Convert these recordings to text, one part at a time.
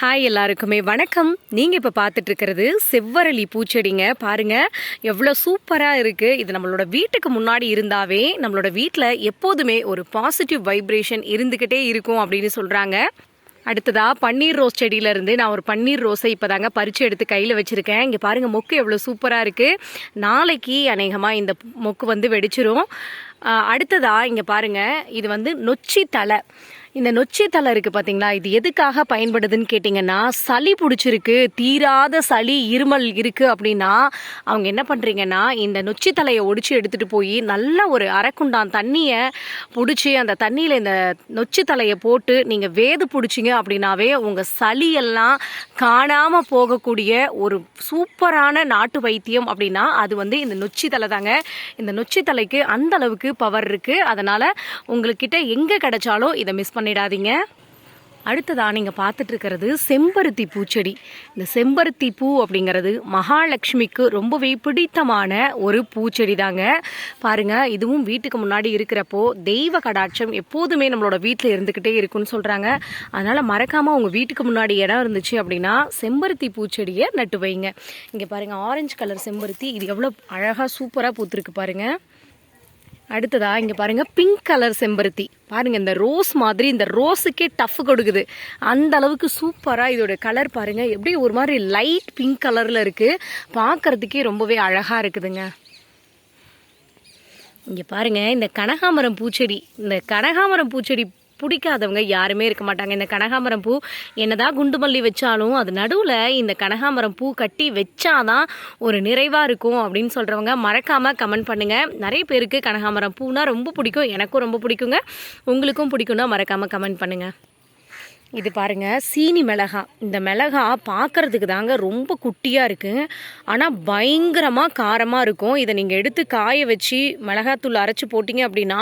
Hi எல்லாருக்குமே. வணக்கம். நீங்கள் இப்போ பார்த்துட்டு இருக்கிறது செவ்வரளி பூச்செடிங்க. பாருங்க எவ்வளோ சூப்பராக இருக்குது இது நம்மளோட வீட்டுக்கு முன்னாடி இருந்தாவே நம்மளோட வீட்டில் எப்போதுமே ஒரு பாசிட்டிவ் வைப்ரேஷன் இருந்துக்கிட்டே இருக்கும் அப்படின்னு சொல்கிறாங்க அடுத்ததாக பன்னீர் ரோஸ் செடியிலேருந்து நான் ஒரு பன்னீர் ரோஸை இப்போதாங்க பறித்து எடுத்து கையில் வச்சுருக்கேன். இங்கே பாருங்கள் மொக்கு எவ்வளோ சூப்பராக இருக்குது நாளைக்கு அநேகமாக இந்த மொக்கு வந்து வெடிச்சிரும். அடுத்ததாக இங்கே பாருங்கள் இது வந்து நொச்சி தலை இந்த நொச்சி தலை இருக்குது பார்த்தீங்களா இது எதுக்காக பயன்படுதுன்னு கேட்டிங்கன்னா சளி பிடிச்சிருக்கு தீராத சளி இருமல் இருக்குது அப்படின்னா அவங்க என்ன பண்ணுறீங்கன்னா இந்த நொச்சி தலையை ஒடிச்சு எடுத்துகிட்டு போய் நல்ல ஒரு அரைக்குண்டான் தண்ணியை பிடிச்சி அந்த தண்ணியில் இந்த நொச்சி தலையை போட்டு நீங்கள் வேது பிடிச்சிங்க அப்படின்னாவே உங்கள் சளியெல்லாம் காணாமல் போகக்கூடிய ஒரு சூப்பரான நாட்டு வைத்தியம் அப்படின்னா அது வந்து இந்த நொச்சி தலை தாங்க. இந்த நொச்சி தலைக்கு அந்த அளவுக்கு பவர் இருக்குது அதனால் உங்கள்கிட்ட எங்கே கிடைச்சாலும் இதை மிஸ் பண்ணிடாதீங்க. அடுத்ததா நீங்கள் பார்த்துட்டு இருக்கிறது செம்பருத்தி பூச்செடி. இந்த செம்பருத்தி பூ அப்படிங்கிறது மகாலட்சுமிக்கு ரொம்பவே பிடித்தமான ஒரு பூச்செடி தாங்க பாருங்கள் இதுவும் வீட்டுக்கு முன்னாடி இருக்கிறப்போ தெய்வ கடாட்சம் எப்போதுமே நம்மளோட வீட்டில் இருந்துக்கிட்டே இருக்குன்னு சொல்கிறாங்க அதனால் மறக்காமல் உங்கள் வீட்டுக்கு முன்னாடி இடம் இருந்துச்சு அப்படின்னா செம்பருத்தி பூச்செடியை நட்டு வைங்க. இங்கே பாருங்கள் ஆரஞ்சு கலர் செம்பருத்தி. இது எவ்வளோ அழகாக சூப்பராக பூத்துருக்கு பாருங்கள் அடுத்ததா இங்கே பாருங்கள் பிங்க் கலர் செம்பருத்தி. பாருங்கள் இந்த ரோஸ் மாதிரி இந்த ரோஸுக்கே டஃப் கொடுக்குது. அந்த அளவுக்கு சூப்பராக இதோட கலர் பாருங்கள் எப்படி ஒரு மாதிரி லைட் பிங்க் கலரில் இருக்குது பார்க்கறதுக்கே ரொம்பவே அழகாக இருக்குதுங்க. இங்கே பாருங்கள் இந்த கனகாமரம் பூச்செடி. இந்த கனகாமரம் பூச்செடி பிடிக்காதவங்க யாருமே இருக்க மாட்டாங்க. இந்த கனகாமரம் பூ என்னதான் குண்டுமல்லி வச்சாலும் அது நடுவில் இந்த கனகாமரம் பூ கட்டி வச்சாதான் ஒரு நிறைவாக இருக்கும் அப்படின்னு சொல்கிறவங்க மறக்காமல் கமெண்ட் பண்ணுங்கள் நிறைய பேருக்கு கனகாமரம் பூனா ரொம்ப பிடிக்கும். எனக்கும் ரொம்ப பிடிக்குங்க. உங்களுக்கும் பிடிக்கும்னா மறக்காமல் கமெண்ட் பண்ணுங்கள் இது பாருங்க சீனி மிளகா. இந்த மிளகா பார்க்கறதுக்கு தாங்க ரொம்ப குட்டியாக இருக்குது ஆனால் பயங்கரமாக காரமாக இருக்கும். இதை நீங்கள் எடுத்து காய வச்சு மிளகாத்தூள் அரைச்சி போட்டிங்க அப்படின்னா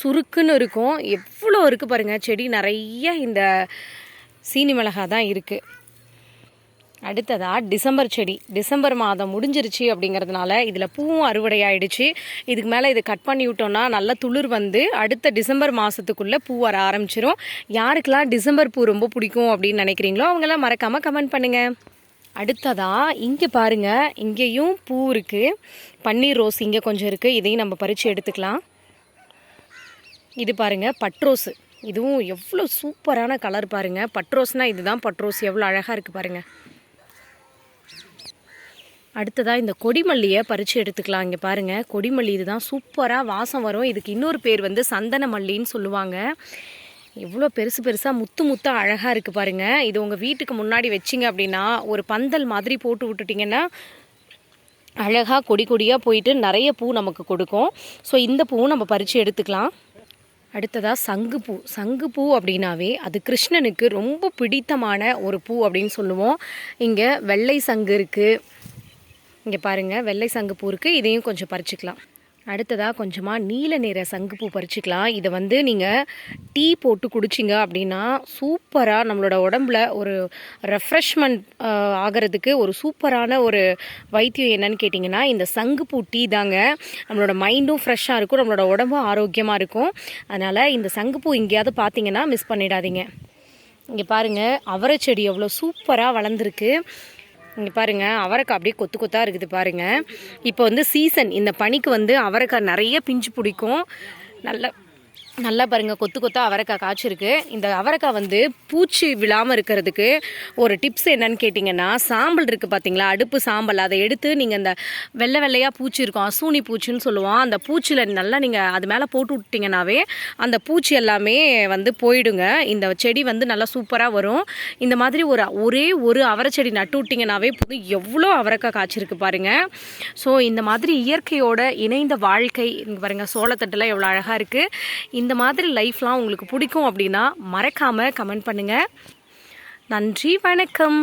சுருக்குன்னு இருக்கும். எவ்வளோ இருக்குது பாருங்கள் செடி. நிறைய இந்த சீனி மிளகா தான் இருக்குது அடுத்ததா டிசம்பர் செடி. டிசம்பர் மாதம் முடிஞ்சிருச்சு அப்படிங்கிறதுனால இதில் பூவும் அறுவடை ஆயிடுச்சு இதுக்கு மேலே இதை கட் பண்ணி விட்டோம்னா நல்ல துளிர் வந்து அடுத்த டிசம்பர் மாதத்துக்குள்ளே பூ வர ஆரம்பிச்சிரும். யாருக்கெல்லாம் டிசம்பர் பூ ரொம்ப பிடிக்கும் அப்படின்னு நினைக்கிறீங்களோ அவங்கெல்லாம் மறக்காமல் கமெண்ட் பண்ணுங்கள் அடுத்ததா இங்கே பாருங்க இங்கேயும் பூ இருக்குது பன்னீர் ரோஸ் இங்கே கொஞ்சம் இருக்குது இதையும் நம்ம பறித்து எடுத்துக்கலாம். இது பாருங்கள் பட்ரோஸு. இதுவும் எவ்வளோ சூப்பரான கலர் பாருங்கள் பட்ரோஸ்னால் இதுதான் பட்ரோஸ். எவ்வளோ அழகாக இருக்குது பாருங்கள் அடுத்ததாக இந்த கொடிமல்லியை பறித்து எடுத்துக்கலாம். இங்கே பாருங்கள் கொடிமல்லி இதுதான். சூப்பராக வாசம் வரும். இதுக்கு இன்னொரு பேர் வந்து சந்தன மல்லின்னு சொல்லுவாங்க. எவ்வளோ பெருசு பெருசாக முத்து முத்தாக அழகாக இருக்குது பாருங்கள் இது உங்கள் வீட்டுக்கு முன்னாடி வச்சிங்க அப்படின்னா ஒரு பந்தல் மாதிரி போட்டு விட்டுட்டிங்கன்னா அழகாக கொடி கொடியாக போயிட்டு நிறைய பூ நமக்கு கொடுக்கும். ஸோ இந்த பூவும் நம்ம பறித்து எடுத்துக்கலாம். அடுத்ததாக சங்குப்பூ சங்குப்பூ அப்படின்னாவே அது கிருஷ்ணனுக்கு ரொம்ப பிடித்தமான ஒரு பூ அப்படின்னு சொல்லுவோம். இங்கே வெள்ளை சங்கு இருக்குது இங்கே பாருங்கள் வெள்ளை சங்குப்பூ இருக்குது இதையும் கொஞ்சம் பறிச்சுக்கலாம். அடுத்ததாக கொஞ்சமாக நீல நிற சங்குப்பூ பறிச்சுக்கலாம். இதை வந்து நீங்கள் டீ போட்டு குடிச்சிங்க அப்படின்னா சூப்பராக நம்மளோட உடம்புல ஒரு ரெஃப்ரெஷ்மெண்ட் ஆகிறதுக்கு ஒரு சூப்பரான ஒரு வைத்தியம் என்னன்னு கேட்டிங்கன்னா இந்த சங்குப்பூ டீ தாங்க நம்மளோட மைண்டும் ஃப்ரெஷ்ஷாக இருக்கும் நம்மளோட உடம்பும் ஆரோக்கியமாக இருக்கும். அதனால் இந்த சங்குப்பூ எங்கேயாவது பார்த்தீங்கன்னா மிஸ் பண்ணிடாதீங்க. இங்கே பாருங்கள் அவரை செடி எவ்வளோ சூப்பராக வளர்ந்துருக்கு. இங்கே பாருங்கள் அவரைக்காய் அப்படியே கொத்து கொத்தாக இருக்குது பாருங்க. இப்போ வந்து சீசன் இந்த பனிக்கு வந்து அவரைக்காய் நிறைய பிஞ்சு பிடிக்கும். நல்ல நல்லா பாருங்கள் கொத்து கொத்தாக அவரைக்காய் காய்ச்சிருக்கு. இந்த அவரைக்காய் வந்து பூச்சி விழாமல் இருக்கிறதுக்கு ஒரு டிப்ஸ் என்னன்னு கேட்டிங்கன்னா சாம்பல் இருக்குது பார்த்தீங்களா அடுப்பு சாம்பல். அதை எடுத்து நீங்கள் இந்த வெள்ளை வெள்ளையாக பூச்சி இருக்கும் அசூனி பூச்சின்னு சொல்லுவோம். அந்த பூச்சியில் நல்லா நீங்கள் அது மேலே போட்டு விட்டிங்கனாவே அந்த பூச்சி எல்லாமே வந்து போயிடுங்க. இந்த செடி வந்து நல்லா சூப்பராக வரும். இந்த மாதிரி ஒரு ஒரே ஒரு அவரை செடி நட்டு விட்டிங்கனாவே போதும். எவ்வளோ அவரைக்காய் காய்ச்சிருக்கு பாருங்கள் ஸோ இந்த மாதிரி இயற்கையோட இணைந்த வாழ்க்கை பாருங்கள் சோளத்தட்டெல்லாம் எவ்வளோ அழகாக இருக்குது இந்த மாதிரி லைஃப்லாம் உங்களுக்கு பிடிக்கும் அப்படின்னா மறக்காமல் கமெண்ட் பண்ணுங்கள் நன்றி வணக்கம்.